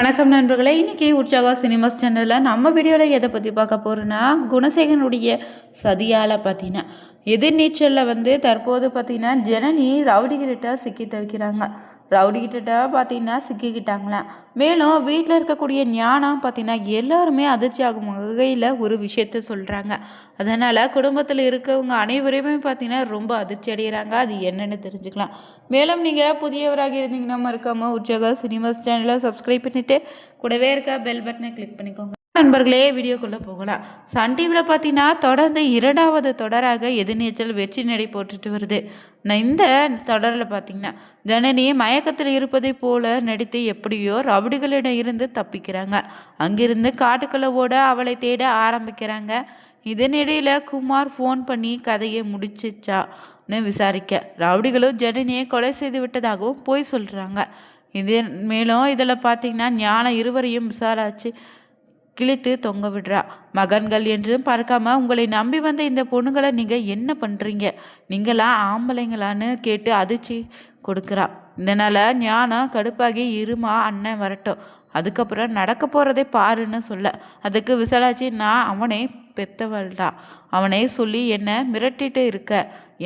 வணக்கம் நண்பர்களே இன்றைக்கி உற்சாகா சினிமாஸ் சேனலில் நம்ம வீடியோவில் எதை பற்றி பார்க்க போகிறோன்னா குணசேகரனுடைய சதியால் பார்த்தீங்கன்னா எதிர்நீச்சலில் வந்து தற்போது பார்த்தீங்கன்னா ஜனனி ரவுடிகிட்ட சிக்கி தவிக்கிறாங்க. ரவுடிக்கிட்ட பார்த்தீங்கன்னா சிக்கிக்கிட்டாங்களாம் மேலும் வீட்டில் இருக்கக்கூடிய ஞானம் பார்த்தீங்கன்னா எல்லாருமே அதிர்ச்சி ஆகும் வகையில் ஒரு விஷயத்த சொல்கிறாங்க அதனால் குடும்பத்தில் இருக்கவங்க அனைவருமே பார்த்தீங்கன்னா ரொம்ப அதிர்ச்சி அடைகிறாங்க அது என்னென்னு தெரிஞ்சுக்கலாம். மேலும் நீங்கள் புதியவராக இருந்தீங்கன்னா மறக்காமல் உற்சாக சினிமாஸ் சேனலை சப்ஸ்கிரைப் பண்ணிவிட்டு கூடவே இருக்க பெல் பட்டனை கிளிக் பண்ணிக்கோங்க. நண்பர்களே வீடியோக்குள்ளே போகலாம். சன் டிவியில் பார்த்தீங்கன்னா தொடர்ந்து இரண்டாவது தொடராக எதிர்நீச்சல் வெற்றி நடை போட்டுட்டு வருது. நான் இந்த தொடரில் பார்த்தீங்கன்னா ஜனனி மயக்கத்தில் இருப்பதை போல நடித்து எப்படியோ ரவுடிகளிடம் இருந்து தப்பிக்கிறாங்க. அங்கிருந்து காட்டுக்குள்ளே ஓட அவளை தேட ஆரம்பிக்கிறாங்க. இதனிடையில் குமார் ஃபோன் பண்ணி கதையை முடிச்சிச்சான்னு விசாரிக்க. ரவுடிகளும் ஜனனியை கொலை செய்து விட்டதாகவும் போய் சொல்கிறாங்க இதே மேலும் இதில் பார்த்தீங்கன்னா ஞானம் இருவரையும் விசாராச்சு கிழித்து தொங்க விடுறா. மகன்கள் என்று பார்க்காம உங்களை நம்பி வந்த இந்த பொண்ணுங்களை நீங்கள் என்ன பண்ணுறீங்க நீங்களா ஆம்பளைங்களான்னு கேட்டு அதிர்ச்சி கொடுக்குறா. இதனால் ஞானம் கடுப்பாகி இருமா அண்ணன் வரட்டும். அதுக்கப்புறம் நடக்க போகிறதே பாருன்னு சொல்ல. அதுக்கு விசாலாச்சி நான் அவனை பெத்தவள்டா. அவனை சொல்லி என்னை மிரட்டிட்டு இருக்க.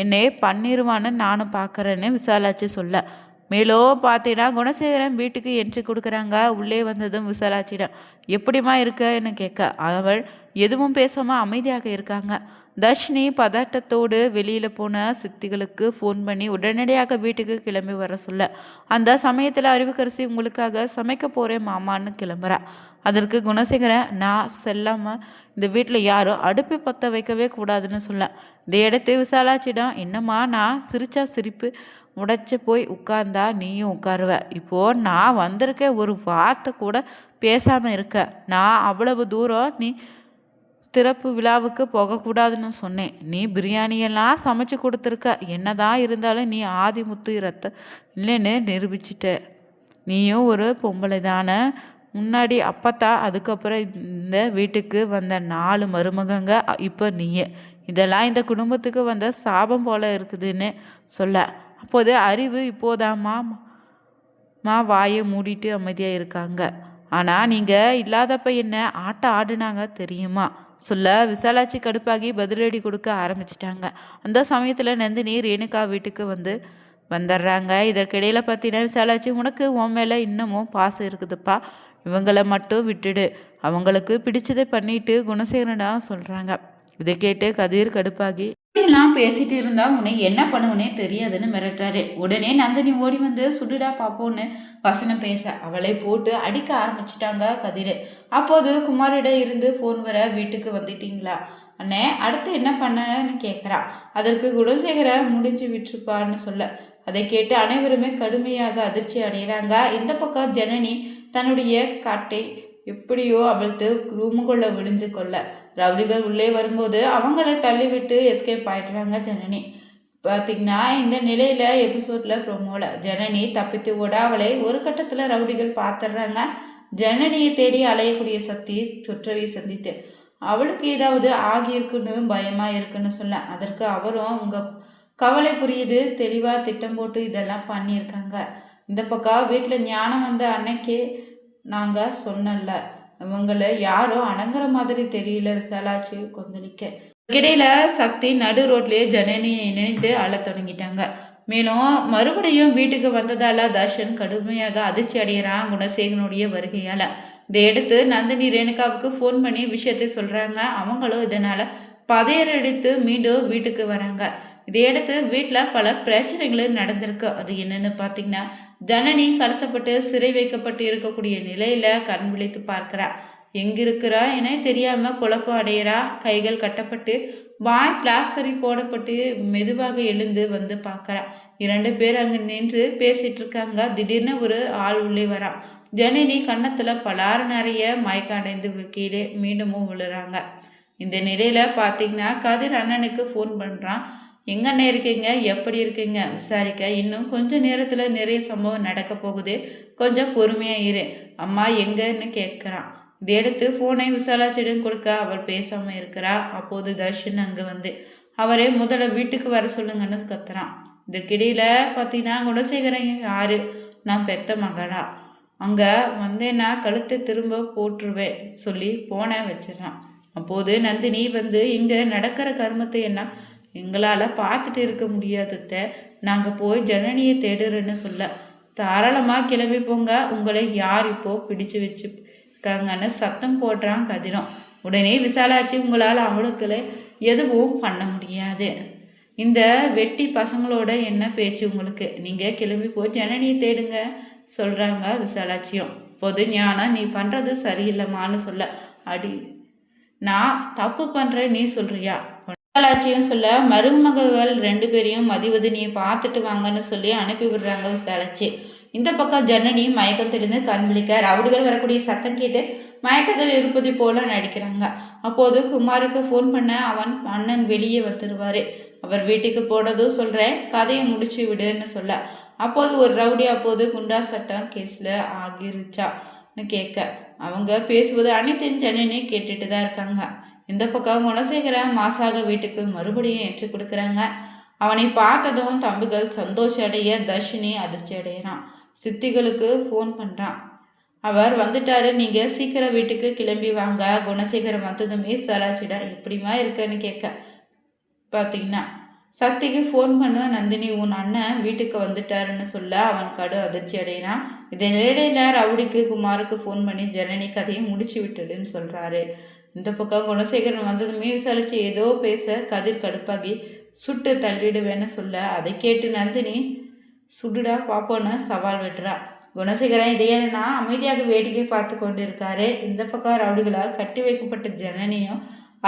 என்னே பண்ணிடுவான்னு நானும் பார்க்குறேன்னு விசாலாச்சி சொல்ல. மேலும் பார்த்தீங்கன்னா குணசேகரன் வீட்டுக்கு என்ட்ரி கொடுக்குறாங்க. உள்ளே வந்ததும் விசாலாச்சிடம் எப்படிமா இருக்கன்னு கேட்க அவள் எதுவும் பேசாமல் அமைதியாக இருக்காங்க. தர்ஷினி பதட்டத்தோடு வெளியில் போன சித்திகளுக்கு ஃபோன் பண்ணி உடனடியாக வீட்டுக்கு கிளம்பி வர சொல்ல அந்த சமயத்தில் அறிவுக்கரசி உங்களுக்காக சமைக்க போகிறேன் மாமான்னு கிளம்புறா. அதற்கு குணசேகரன் நான் செல்லாமல் இந்த வீட்டில் யாரும் அடுப்பை பற்ற வைக்கவே கூடாதுன்னு சொல்ல. இதை எடுத்து விசாலாச்சிடம் என்னம்மா நான் சிரிச்சா சிரிப்பு உடைச்சி போய் உட்கார்ந்தா நீயும் உட்காருவ. இப்போது நான் வந்திருக்க ஒரு வார்த்தை கூட பேசாமல் இருக்க. நான் அவ்வளவு தூரம் நீ திறப்பு விழாவுக்கு போகக்கூடாதுன்னு சொன்னேன். நீ பிரியாணியெல்லாம் சமைச்சு கொடுத்துருக்க. என்னதான் இருந்தாலும் நீ ஆதிமுத்து ரத்த இல்லைன்னு நிரூபிச்சிட்ட. நீயும் ஒரு பொம்பளை தானே. முன்னாடி அப்பத்தா அதுக்கப்புறம் இந்த வீட்டுக்கு வந்த நாலு மருமகங்க இப்போ நீயே. இதெல்லாம் இந்த குடும்பத்துக்கு வந்த சாபம் போல இருக்குதுன்னு சொல்ல. அப்போது அறிவு இப்போதாம்மா மா வாயை மூடிட்டு அமைதியாக இருக்காங்க. ஆனால் நீங்கள் இல்லாதப்ப என்ன ஆட்டம் ஆடுனாங்க தெரியுமா? சொல்ல விசாலாட்சி கடுப்பாகி பதிலடி கொடுக்க ஆரம்பிச்சிட்டாங்க. அந்த சமயத்தில் நந்தினி ரேணுகா வீட்டுக்கு வந்து வந்துடுறாங்க. இதற்கிடையில் பார்த்தீங்கன்னா விசாலாட்சி உனக்கு உன் மேலே இன்னமும் பாசம் இருக்குதுப்பா. இவங்களை மட்டும் விட்டுடு. அவங்களுக்கு பிடிச்சதை பண்ணிட்டு குணசேகரனா சொல்கிறாங்க இதை கேட்டு கதிர் கடுப்பாகி இப்படிலாம் பேசிட்டு இருந்தா உன்னை என்ன பண்ணுவனே தெரியாதுன்னு மிரட்டுறாரு. உடனே நந்தினி ஓடி வந்து சுடுடா பாப்போன்னு வசனம் பேச. அவளை போட்டு அடிக்க ஆரம்பிச்சிட்டாங்க கதிர். அப்போது குமாரிடம் இருந்து ஃபோன் வர வீட்டுக்கு வந்துட்டீங்களா? அண்ணே அடுத்து என்ன பண்ணன்னு கேட்குறா அதற்கு குணசேகர முடிஞ்சு விட்டுருப்பான்னு சொல்ல. அதை கேட்டு அனைவருமே கடுமையாக அதிர்ச்சி அடைகிறாங்க. இந்த பக்கம் ஜனனி தன்னுடைய காட்டை எப்படியோ அவளுக்கு ரூமுக்குள்ள விழுந்து கொள்ள. ரவுடிகள் உள்ளே வரும்போது அவங்கள தள்ளிவிட்டு எஸ்கேப் ஆயிடுறாங்க ஜனனி. பார்த்திங்கன்னா இந்த நிலையில் எபிசோடில் ப்ரொமோல ஜனனி தப்பித்து ஓட அவளை ஒரு கட்டத்தில் ரவுடிகள் பார்த்துடுறாங்க. ஜனனியை தேடி அலையக்கூடிய சக்தி சுற்றவை சந்தித்து அவளுக்கு ஏதாவது ஆகியிருக்குன்னு பயமாக இருக்குன்னு சொல்ல. அதற்கு அவரும் உங்கள் கவலை புரியுது தெளிவாக திட்டம் போட்டு இதெல்லாம் பண்ணியிருக்காங்க. இந்த பக்கம் வீட்டில் ஞானம் வந்த அன்னைக்கே நாங்கள் சொன்னல இவங்களை யாரும் அடங்குற மாதிரி தெரியல விசாலாச்சு கொந்தளிக்க இடையில சக்தி நடு ரோட்லேயே ஜனனியை நினைத்து அழ தொடங்கிட்டாங்க. மேலும் மறுபடியும் வீட்டுக்கு வந்ததால தர்ஷன் கடுமையாக அதிர்ச்சி அடைகிறான் குணசேகனுடைய வருகையால். இதை எடுத்து நந்தினி ரேணுகாவுக்கு ஃபோன் பண்ணி விஷயத்தை சொல்கிறாங்க அவங்களும் இதனால் பதையரடித்து மீண்டும் வீட்டுக்கு வராங்க. இதையடுத்து வீட்டில் பல பிரச்சனைகளும் நடந்திருக்கு. அது என்னென்னு பார்த்தீங்கன்னா ஜனனி கடத்தப்பட்டு சிறை வைக்கப்பட்டு இருக்கக்கூடிய நிலையில கண் விழித்து பார்க்கிறா. எங்கிருக்கிறா என தெரியாம குழப்பம் அடையிறா. கைகள் கட்டப்பட்டு வாய் பிளாஸ்டரி போடப்பட்டு மெதுவாக எழுந்து வந்து பார்க்கறா. இரண்டு பேர் அங்கு நின்று பேசிட்டு இருக்காங்க. திடீர்னு ஒரு ஆள் உள்ளே வரா. ஜனனி கன்னத்துல பலாறு நிறைய மயக்க அடைந்து கீழே மீண்டும் விழுறாங்க. இந்த நிலையில பார்த்தீங்கன்னா கதிர் அண்ணனுக்கு ஃபோன் பண்றான். எங்கண்ணே இருக்கீங்க? எப்படி இருக்கீங்க? விசாரிக்க. இன்னும் கொஞ்சம் நேரத்தில் நிறைய சம்பவம் நடக்க போகுது. கொஞ்சம் பொறுமையாக இரு. அம்மா எங்கன்னு கேட்குறான் இதை எடுத்து ஃபோனை விசாலாச்சிடம் கொடுக்க அவள் பேசாமல் இருக்கிறா. அப்போது தர்ஷன் அங்கே வந்து அவரே முதல்ல வீட்டுக்கு வர சொல்லுங்கன்னு கத்துறான். இதுக்கிடையில் பார்த்தீங்கன்னா குணசேகரன் யாரு? நான் பெத்த மகனா. அங்கே வந்தேன்னா கழுத்தை திரும்ப போட்டுருவேன் சொல்லி போன வச்சிடறான். அப்போது நந்தினி வந்து இங்கே நடக்கிற கர்மத்தை என்ன எங்களால் பார்த்துட்டு இருக்க முடியாதத நாங்கள் போய் ஜனனியை தேடுறேன்னு சொல்ல. தாராளமாக கிளம்பி போங்க. உங்களை யார் இப்போ பிடிச்சு வச்சுருக்காங்கன்னு சத்தம் போடுறான் கதிரம். உடனே விசாலாச்சு உங்களால் அவளுக்களை எதுவும் பண்ண முடியாது. இந்த வெட்டி பசங்களோட என்ன பேச்சு உங்களுக்கு? நீங்கள் கிளம்பி போய் ஜனனியை தேடுங்க சொல்கிறாங்க விசாலாட்சியும். பொது ஞானம் நீ பண்ணுறது சரியில்லைம்மான்னு சொல்ல. அடி நான் தப்பு பண்ணுறேன் நீ சொல்கிறியா விசாலாட்சியும் சொல்ல மருமகள் ரெண்டு பேரையும் மதிவதனியை பார்த்துட்டு வாங்கன்னு சொல்லி அனுப்பி விடுறாங்க விசாலாட்சி. இந்த பக்கம் ஜனனி மயக்கத்திலிருந்து தெரிந்து கண் விழிக்க ரவுடிகள் வரக்கூடிய சத்தம் கேட்டு மயக்கத்தில் இருப்பது போல நடிக்கிறாங்க. அப்போது குமாருக்கு ஃபோன் பண்ண அவன் அண்ணன் வெளியே வந்துடுவார் அவர் வீட்டுக்கு போனதும் சொல்கிறேன் கதையை முடிச்சு விடுன்னு சொல்ல. அப்போது ஒரு ரவுடி அப்போது குண்டா சட்டம் கேஸில் ஆகிருச்சான்னு கேட்க. அவங்க பேசுவது அனைத்தையும் ஜனனி கேட்டுட்டு தான் இருக்காங்க. இந்த பக்கம் குணசேகர மாசாக வீட்டுக்கு மறுபடியும் ஏற்றி கொடுக்குறாங்க. அவனை பார்த்ததும் தம்பிகள் சந்தோஷம் அடைய தர்ஷினி அதிர்ச்சி அடைகிறான் சித்திகளுக்கு ஃபோன் பண்ணுறான் அவர் வந்துட்டாரு. நீங்கள் சீக்கிரம் வீட்டுக்கு கிளம்பி வாங்க. குணசேகரம் வந்ததுமே சலாச்சிடம் எப்படிமா இருக்குன்னு கேட்க பார்த்தீங்கன்னா சக்திக்கு ஃபோன் பண்ணு. நந்தினி உன் அண்ணன் வீட்டுக்கு வந்துட்டாருன்னு சொல்ல அவன் கடு அதிர்ச்சி அடைகிறான் இதனிடையில் ரவுடிக்கு குமாருக்கு ஃபோன் பண்ணி ஜனனி கதையை முடிச்சு விட்டுடுன்னு சொல்கிறாரு இந்த பக்கம் குணசேகரன் வந்ததுமே விசாரிச்சு ஏதோ பேச கதிர் கடுப்பாகி சுட்டு தள்ளிடுவேன்னு சொல்ல. அதை கேட்டு நந்தினி சுடுடா பாப்போன்னு சவால் விடுறா குணசேகரன் இதையனா அமைதியாக வேடிக்கை பார்த்து கொண்டிருக்காரு. இந்த பக்கம் ரவுடிகளால் கட்டி வைக்கப்பட்ட ஜனனியும்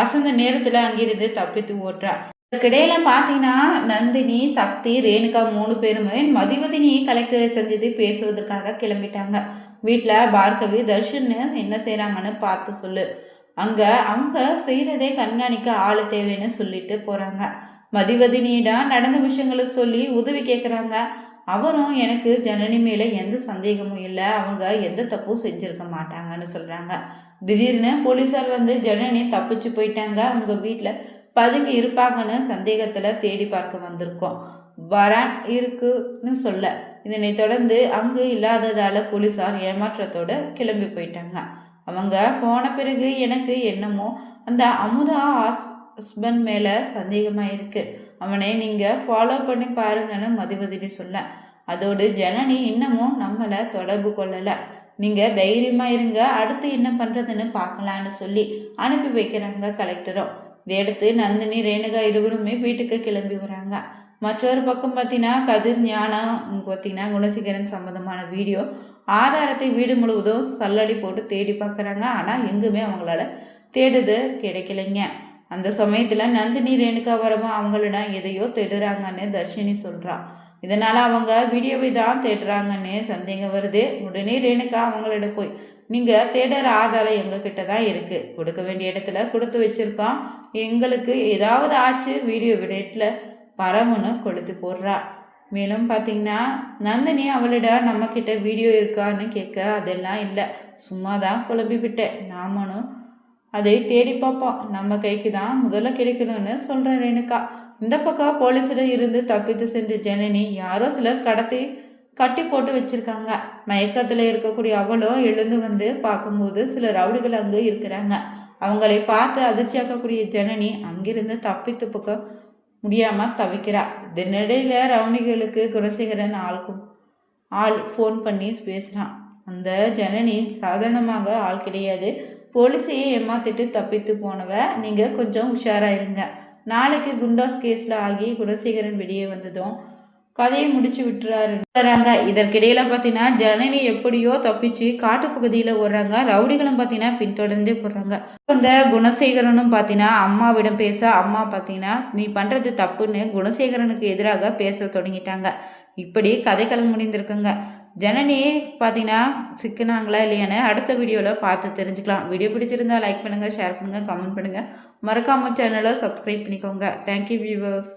அசந்த நேரத்தில் அங்கிருந்து தப்பித்து ஓட்டுறா. இதுக்கிடையில பார்த்தீங்கன்னா நந்தினி சக்தி ரேணுகா மூணு பேருமே மதிவதினி கலெக்டரை சந்தித்து பேசுவதற்காக கிளம்பிட்டாங்க. வீட்டில் பார்கவி தர்ஷன் என்ன செய்கிறாங்கன்னு பார்த்து சொல்லு. அங்கே அவங்க செய்கிறதே கண்காணிக்க ஆள் தேவைன்னு சொல்லிட்டு போகிறாங்க மதிவதினியிடம் நடந்த விஷயங்களை சொல்லி உதவி கேட்குறாங்க அவரும் எனக்கு ஜனனி மேலே எந்த சந்தேகமும் இல்லை. அவங்க எந்த தப்பும் செஞ்சுருக்க மாட்டாங்கன்னு சொல்கிறாங்க திடீர்னு போலீஸார் வந்து ஜனனி தப்பிச்சு போயிட்டாங்க. உங்கள் வீட்டில் பதுங்கி இருப்பாங்கன்னு சந்தேகத்தில் தேடி பார்க்க வந்திருக்கோம். வரான் இருக்குன்னு சொல்ல. இதனை தொடர்ந்து அங்கு இல்லாததால் போலீஸார் ஏமாற்றத்தோடு கிளம்பி போயிட்டாங்க. அவங்க போன பிறகு எனக்கு என்னமோ அந்த அமுதா ஹஸ்பண்ட் மேலே சந்தேகமாக இருக்குது அவனை நீங்கள் ஃபாலோ பண்ணி பாருங்கன்னு மதிவதினி சொல்ல. அதோடு ஜனனி இன்னமும் நம்மளை தொடர்பு கொள்ளலை. நீங்கள் தைரியமாக இருங்க அடுத்து என்ன பண்ணுறதுன்னு பார்க்கலான்னு சொல்லி அனுப்பி வைக்கிறாங்க கலெக்டரும். இதையடுத்து நந்தினி ரேணுகா இருவருமே வீட்டுக்கு கிளம்பி வராங்க. மற்றொரு பக்கம் பார்த்தீங்கன்னா கதிர் ஞானம் பார்த்தீங்கன்னா குணசேகரன் சம்மந்தமான வீடியோ ஆதாரத்தை வீடு முழுவதும் சல்லடி போட்டு தேடி பார்க்குறாங்க. ஆனால் எங்குமே அவங்களால தேடுது கிடைக்கலைங்க. அந்த சமயத்தில் நந்தினி ரேணுகா வரமா அவங்களிடம் எதையோ தேடுறாங்கன்னு தர்ஷினி சொல்கிறான் இதனால் அவங்க வீடியோவை தான் தேடுறாங்கன்னு சந்தேகம் வருது. உடனே ரேணுகா அவங்களிடம் போய் நீங்கள் தேடுற ஆதாரம் எங்ககிட்ட தான் இருக்குது கொடுக்க வேண்டிய இடத்துல கொடுத்து வச்சுருக்கோம். எங்களுக்கு ஏதாவது ஆச்சு வீடியோ விடேட்டில் பரவுன்னு கொளுத்து போடுறா. மேலும் பார்த்தீங்கன்னா நந்தினி அவளிடம் நம்மக்கிட்ட வீடியோ இருக்கான்னு கேட்க அதெல்லாம் இல்லை. சும்மா தான் குழம்பி விட்டேன். நாமனும் அதை தேடி பார்ப்போம். நம்ம கைக்கு தான் முதல்ல கிடைக்கணும்னு சொல்கிறேன் ரேணுகா. இந்த பக்கம் போலீஸிடம் இருந்து தப்பித்து சென்ற ஜனனி யாரோ சிலர் கடத்தி கட்டி போட்டு வச்சுருக்காங்க. மயக்கத்தில் இருக்கக்கூடிய அவளும் எழுந்து வந்து பார்க்கும்போது சில ரவுடிகள் அங்கே இருக்கிறாங்க. அவங்களை பார்த்து அதிர்ச்சியாக்கக்கூடிய ஜனனி அங்கிருந்து தப்பித்து பக்கம் முடியாமல் தவிக்கிறா. இதனிடையில் ரவுனிகளுக்கு குலசேகரன் ஆளுக்கும் ஆள் ஃபோன் பண்ணி பேசுகிறான் அந்த ஜனனி சாதாரணமாக ஆள் கிடையாது. போலீஸையே ஏமாத்திட்டு தப்பித்து போனவ நீங்கள் கொஞ்சம் உஷாராயிருங்க நாளைக்கு குண்டாஸ் கேஸில் ஆகி குணசேகரன் வெளியே வந்ததும் கதையை முடிச்சு விட்டுறாரு. வராங்க. இதற்கிடையில பார்த்தீங்கன்னா ஜனனி எப்படியோ தப்பிச்சு காட்டு பகுதியில் ஓடுறாங்க. ரவுடிகளும் பார்த்தீங்கன்னா பின்தொடர்ந்தே போடுறாங்க அந்த குணசேகரனும் பார்த்தீங்கன்னா அம்மாவிடம் பேச அம்மா பார்த்தீங்கன்னா நீ பண்ணுறது தப்புன்னு குணசேகரனுக்கு எதிராக பேச தொடங்கிட்டாங்க. இப்படி கதைக்களம் முடிந்திருக்குங்க. ஜனனி பார்த்தீங்கன்னா சிக்கினாங்களா இல்லையான்னு அடுத்த வீடியோவில் பார்த்து தெரிஞ்சுக்கலாம். வீடியோ பிடிச்சிருந்தா லைக் பண்ணுங்கள் ஷேர் பண்ணுங்கள் கமெண்ட் பண்ணுங்கள் மறக்காமல் சேனலை சப்ஸ்கிரைப் பண்ணிக்கோங்க. Thank you viewers